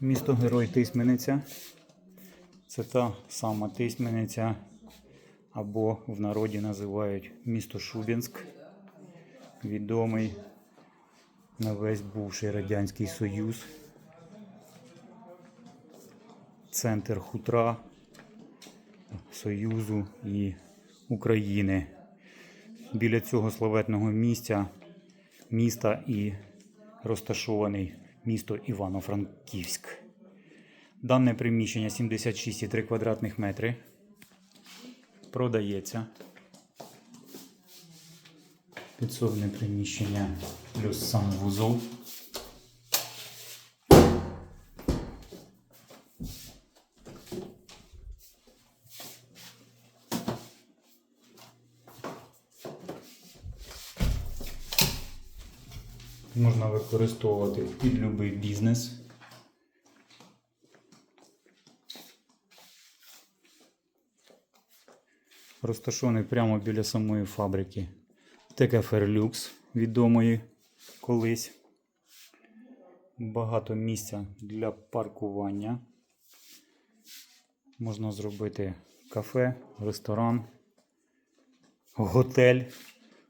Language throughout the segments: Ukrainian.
Місто Герой Тисмениця. Це та сама Тисмениця, або в народі називають місто Шубінськ, відомий на весь бувший Радянський Союз. Центр хутра Союзу і України. Біля цього славетного місця міста і розташований місто Івано-Франківськ. Дане приміщення 76,3 квадратних метри. Продається. Підсобне приміщення плюс санвузол. Можна використовувати під будь-який бізнес. Розташований прямо біля самої фабрики. ТК Ферлюкс відомої колись. Багато місця для паркування. Можна зробити кафе, ресторан, готель.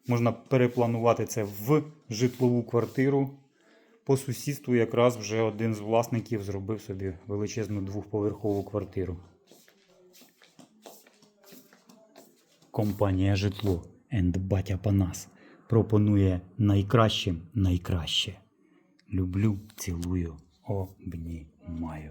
Можна перепланувати це в житлову квартиру. По сусідству якраз вже один з власників зробив собі величезну двохповерхову квартиру. Компанія Житло and Батя Панас пропонує найкращим найкраще. Люблю, цілую, обнімаю.